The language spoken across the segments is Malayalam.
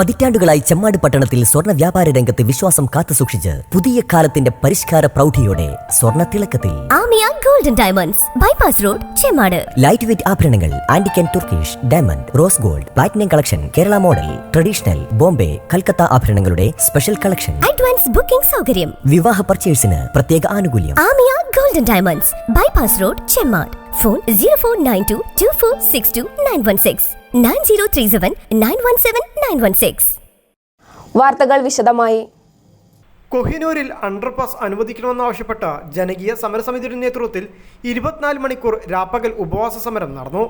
പതിറ്റാണ്ടുകളായി ചെമ്മാട് പട്ടണത്തിൽ സ്വർണ വ്യാപാര രംഗത്ത് വിശ്വാസം കാത്തുസൂക്ഷിച്ച് പുതിയ കാലത്തിന്റെ പരിഷ്കാര പ്രൗഢിയോടെ സ്വർണ തിളക്കത്തിൽ Amiya golden diamonds bypass road Chemmad. Light weight ആഭരണങ്ങൾ antique and Turkish diamond rose gold platinum collection Kerala model traditional Bombay Calcutta ആഭരണങ്ങളുടെ special collection. Advance booking സൗകര്യം. വിവാഹ പർച്ചേഴ്സിന് പ്രത്യേക ആനുകൂല്യം. Amiya golden diamonds bypass road Chemmad. Phone zero four nine two two four six two nine one six nine zero three seven nine one seven nine one six. വാർത്തകൾ വിശദമായി. കൊഹിനൂരിൽ അണ്ടർപാസ് അനുവദിക്കണമെന്നാവശ്യപ്പെട്ട് ജനകീയ സമരസമിതിയുടെ നേതൃത്വത്തിൽ ഇരുപത്തിനാല് മണിക്കൂർ രാപ്പകൽ ഉപവാസ സമരം നടന്നു.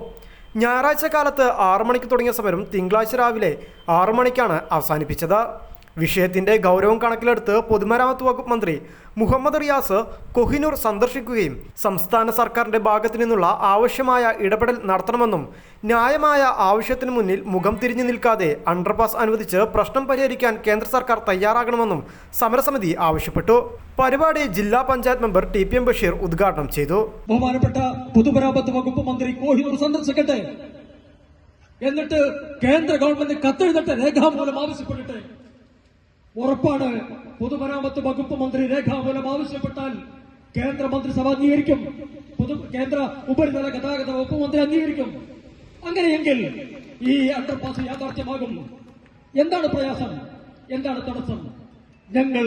ഞായറാഴ്ച കാലത്ത് ആറു മണിക്ക് തുടങ്ങിയ സമരം തിങ്കളാഴ്ച രാവിലെ ആറു മണിക്കാണ് അവസാനിപ്പിച്ചത്. വിഷയത്തിന്റെ ഗൗരവം കണക്കിലെടുത്ത് പൊതുമരാമത്ത് വകുപ്പ് മന്ത്രി മുഹമ്മദ് റിയാസ് കൊഹിനൂർ സന്ദർശിക്കുകയും സംസ്ഥാന സർക്കാരിന്റെ ഭാഗത്തു നിന്നുള്ള ആവശ്യമായ ഇടപെടൽ നടത്തണമെന്നും ന്യായമായ ആവശ്യത്തിന് മുന്നിൽ മുഖം തിരിഞ്ഞു നിൽക്കാതെ അണ്ടർപാസ് അനുവദിച്ച് പ്രശ്നം പരിഹരിക്കാൻ കേന്ദ്ര സർക്കാർ തയ്യാറാകണമെന്നും സമരസമിതി ആവശ്യപ്പെട്ടു. പരിപാടി ജില്ലാ panchayat member T P M Basheer ഉദ്ഘാടനം ചെയ്തു. ബഹുമാനപ്പെട്ട പൊതുമരാമത്ത് വകുപ്പ് മന്ത്രി കോഹിനൂർ സന്ദർശിക്കട്ടെ. എന്നിട്ട് കേന്ദ്ര ഗവൺമെന്റ് കത്തെഴുതട്ടെ രേഖാമൂലം ആവശ്യപ്പെടട്ടെ. ഉറപ്പാണ്. പൊതുമരാമത്ത് വകുപ്പ് മന്ത്രി രേഖാമൂലം ആവശ്യപ്പെട്ടാൽ കേന്ദ്ര മന്ത്രിസഭ അംഗീകരിക്കും. പൊതു കേന്ദ്ര ഉപരിതല ഗതാഗത വകുപ്പ് മന്ത്രി അംഗീകരിക്കും. അങ്ങനെയെങ്കിൽ ഈ അണ്ടർപാസ് യാഥാർത്ഥ്യമാകും. എന്താണ് പ്രയാസം? എന്താണ് തടസ്സം? ഞങ്ങൾ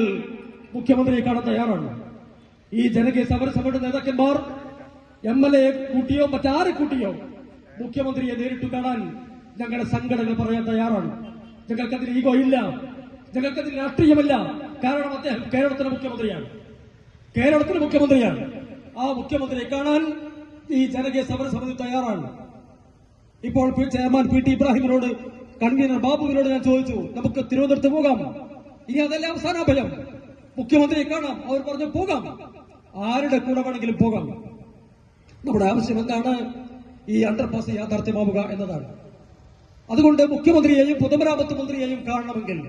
മുഖ്യമന്ത്രിയെ കാണാൻ തയ്യാറാണ്. ഈ ജനകീയ സമരസഭയുടെ നേതാക്കന്മാർ എം എൽ എ കൂട്ടിയോ മറ്റാരെ കൂട്ടിയോ മുഖ്യമന്ത്രിയെ നേരിട്ട് കാണാൻ ഞങ്ങളുടെ സംഘടന പറയാൻ തയ്യാറാണ്. ഞങ്ങൾക്കതിൽ ഈഗോ ഇല്ല. ഞങ്ങൾക്കതിൽ രാഷ്ട്രീയമല്ല. കാരണം അദ്ദേഹം കേരളത്തിലെ മുഖ്യമന്ത്രിയാണ്. കേരളത്തിലെ മുഖ്യമന്ത്രിയാണ്. ആ മുഖ്യമന്ത്രിയെ കാണാൻ ഈ ജനകീയ സമരസമിതി തയ്യാറാണ്. ഇപ്പോൾ ചെയർമാൻ പി ടി ഇബ്രാഹിമിനോട് കൺവീനർ ബാബുവിനോട് ഞാൻ ചോദിച്ചു നമുക്ക് തിരുവനന്തപുരത്ത് പോകാം. ഇനി അതല്ല അവസാനാഭയം മുഖ്യമന്ത്രിയെ കാണാം. അവർ പറഞ്ഞു പോകാം. ആരുടെ കൂടെ വേണമെങ്കിലും പോകാം. നമ്മുടെ ആവശ്യം എന്താണ്? ഈ അണ്ടർപാസ് യാഥാർത്ഥ്യമാവുക എന്നതാണ്. അതുകൊണ്ട് മുഖ്യമന്ത്രിയെയും പൊതുമരാമത്ത് മന്ത്രിയെയും കാണണമെങ്കിൽ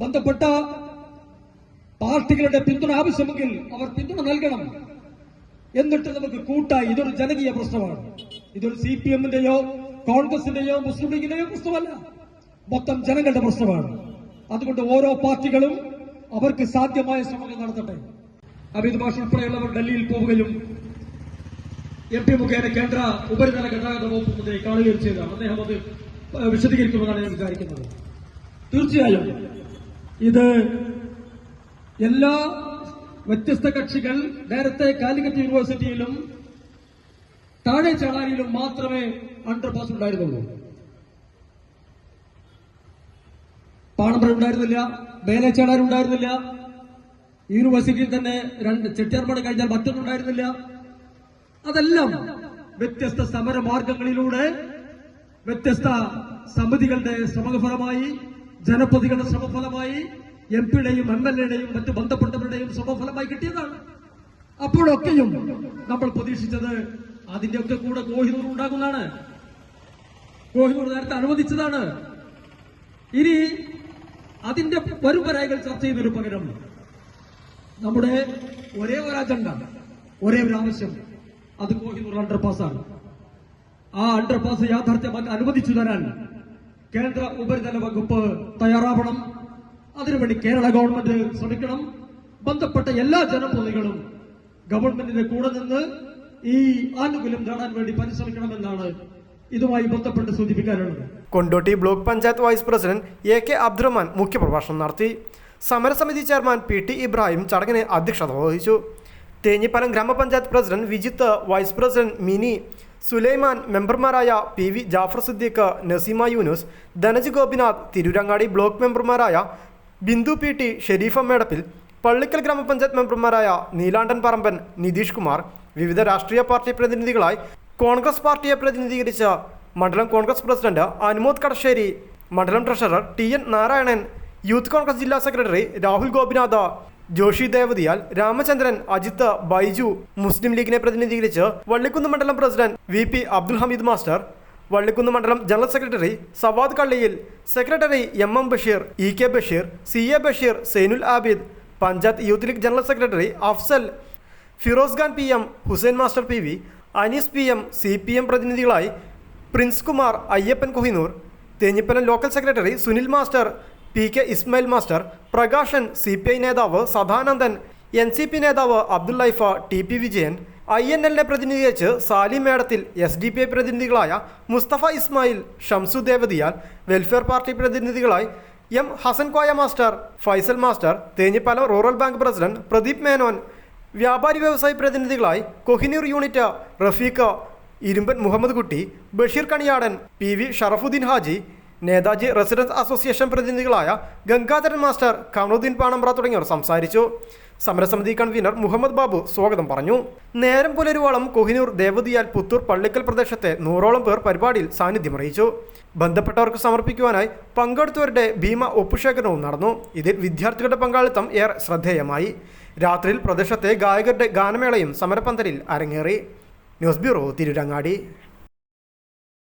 ബന്ധപ്പെട്ട പാർട്ടികളുടെ പിന്തുണ ആവശ്യമെങ്കിൽ അവർ പിന്തുണ നൽകണം. എന്നിട്ട് നമുക്ക് കൂട്ടായി ഇതൊരു ജനകീയ പ്രശ്നമാണ്. ഇതൊരു സി പി എമ്മിന്റെയോ കോൺഗ്രസിന്റെയോ മുസ്ലിം ലീഗിന്റെയോ പ്രശ്നമല്ല. മൊത്തം ജനങ്ങളുടെ പ്രശ്നമാണ്. അതുകൊണ്ട് ഓരോ പാർട്ടികളും അവർക്ക് സാധ്യമായ ശ്രമങ്ങൾ നടത്തട്ടെ. അമിത് ഭാഷ ഉൾപ്പെടെയുള്ളവർ ഡൽഹിയിൽ പോവുകയും എം പി മുഖേന കേന്ദ്ര ഉപരിതല ഗതാഗത വകുപ്പ് മന്ത്രിയെ കാണുകയും ചെയ്തതാണ്. അദ്ദേഹം അത് വിശദീകരിക്കുമെന്നാണ് ഞാൻ വിചാരിക്കുന്നത്. തീർച്ചയായും ഇത് എല്ലാ വ്യത്യസ്ത കക്ഷികൾ നേരത്തെ കാലിക്കറ്റ് യൂണിവേഴ്സിറ്റിയിലും താഴെ ചാളാരിയിലും മാത്രമേ അണ്ടർപാസ് ഉണ്ടായിരുന്നുള്ളൂ. പാണമ്പ്ര ഉണ്ടായിരുന്നില്ല മേലെ ചാളാർ ഉണ്ടായിരുന്നില്ല യൂണിവേഴ്സിറ്റിയിൽ തന്നെ രണ്ട് ചെട്ടിയാർപ്പാട് കഴിഞ്ഞാൽ മറ്റൊന്നുണ്ടായിരുന്നില്ല. അതെല്ലാം വ്യത്യസ്ത സമരമാർഗങ്ങളിലൂടെ വ്യത്യസ്ത സമിതികളുടെ ശ്രമഫലമായി ജനപ്രതികളുടെ ശ്രമഫലമായി എം പിയുടെയും എം എൽ എയുടെയും മറ്റ് ബന്ധപ്പെട്ടവരുടെയും ശ്രമഫലമായി കിട്ടിയതാണ്. അപ്പോഴൊക്കെയും നമ്മൾ പ്രതീക്ഷിച്ചത് അതിന്റെയൊക്കെ കൂടെ കോഹിനൂർ ഉണ്ടാകുന്നതാണ്. കോഹിനൂർ നേരത്തെ അനുവദിച്ചതാണ്. ഇനി അതിന്റെ വരുംവരായികൾ ചർച്ച ചെയ്തൊരു പകരം നമ്മുടെ ഒരേ ഒരു അജണ്ട ഒരേ ഒരു ആവശ്യം. അത് കോഹിനൂർ അണ്ടർപാസ് ആണ്. ആ അണ്ടർപാസ് യാഥാർത്ഥ്യമാക്കി അനുവദിച്ചു തരാൻ കേന്ദ്ര ഉപരിതല വകുപ്പ് തയ്യാറാവണം. അതിനുവേണ്ടി കേരള ഗവൺമെന്റ് ശ്രമിക്കണം. ബന്ധപ്പെട്ട എല്ലാ ജനപ്രതികളും ഗവൺമെന്റിന്റെ കൂടെ നിന്ന് ഈ ആനുകൂല്യം നേടാൻ വേണ്ടി പരിശ്രമിക്കണമെന്നാണ് ഇതുമായി ബന്ധപ്പെട്ട് സൂചിപ്പിക്കാനുള്ളത്. Kondotty block panchayat vice president A K Abdurahman മുഖ്യപ്രഭാഷണം നടത്തി. സമരസമിതി ചെയർമാൻ പി ടി ഇബ്രാഹിം ചടങ്ങിന് അധ്യക്ഷത വഹിച്ചു. തേഞ്ഞിപ്പലം ഗ്രാമപഞ്ചായത്ത് president Vijith vice president Mini Sulaiman മെമ്പർമാരായ P V Jafar Siddique Naseema Yunus Dhanaj Gopinath Tirurangadi block മെമ്പർമാരായ ബിന്ദു പി ടി ഷെരീഫ മേടപ്പിൽ പള്ളിക്കൽ ഗ്രാമപഞ്ചായത്ത് മെമ്പർമാരായ നീലാണ്ടൻ പറമ്പൻ നിതീഷ് കുമാർ വിവിധ രാഷ്ട്രീയ പാർട്ടി പ്രതിനിധികളായി കോൺഗ്രസ് പാർട്ടിയെ പ്രതിനിധീകരിച്ച മണ്ഡലം കോൺഗ്രസ് പ്രസിഡന്റ് അനുമോദ് കടശ്ശേരി മണ്ഡലം treasurer T N Narayanan youth Congress ജില്ലാ സെക്രട്ടറി രാഹുൽ ഗോപിനാഥ ജോഷി ദേവതിയാൽ രാമചന്ദ്രൻ അജിത്ത് ബൈജു മുസ്ലിം ലീഗിനെ പ്രതിനിധീകരിച്ച് വള്ളിക്കുന്ന് മണ്ഡലം president V P Abdul Hameed master Vallikkunnu മണ്ഡലം general secretary Sawad Kalliyil secretary M M Basheer E K Basheer C A Basheer Zainul Abid panchayat youth league general secretary Afsal Firoz Khan P M Hussain master P V Anees P M C P M പ്രതിനിധികളായി Prince Kumar Ayyappan Kohinoor Thenhipalam local secretary Sunil master P K Ismail master Prakashan C P I നേതാവ് സദാനന്ദൻ എൻ സി പി നേതാവ് Abdul Laifa T P Vijayan I N എല്ലിനെ പ്രതിനിധീകരിച്ച് Sali Medathil S D P I പ്രതിനിധികളായ Mustafa Ismail Shamsu Devathiyal welfare party പ്രതിനിധികളായി M Hassan Koya master Faisal master Thenhipalam rural bank president Pradeep Menon വ്യാപാരി വ്യവസായി പ്രതിനിധികളായി Kohinoor unit Rafeeqa Irumban Muhammad Kutty Basheer Kaniyadan P V Sharafuddin Haji Netaji residence association പ്രതിനിധികളായ Gangadharan master Kamaruddin Panambra തുടങ്ങിയവർ സംസാരിച്ചു. സമരസമിതി കൺവീനർ മുഹമ്മദ് ബാബു സ്വാഗതം പറഞ്ഞു. നേരം പുലരുവോളം കൊഹിനൂർ ദേവതിയാൽ പുത്തൂർ പള്ളിക്കൽ പ്രദേശത്തെ നൂറോളം പേർ പരിപാടിയിൽ സാന്നിധ്യം അറിയിച്ചു. ബന്ധപ്പെട്ടവർക്ക് സമർപ്പിക്കുവാനായി പങ്കെടുത്തവരുടെ ഭീമ ഒപ്പുശേഖരണവും നടന്നു. ഇതിൽ വിദ്യാർത്ഥികളുടെ പങ്കാളിത്തം ഏറെ ശ്രദ്ധേയമായി. രാത്രിയിൽ പ്രദേശത്തെ ഗായകരുടെ ഗാനമേളയും സമരപന്തലിൽ അരങ്ങേറി. News bureau Tirurangadi.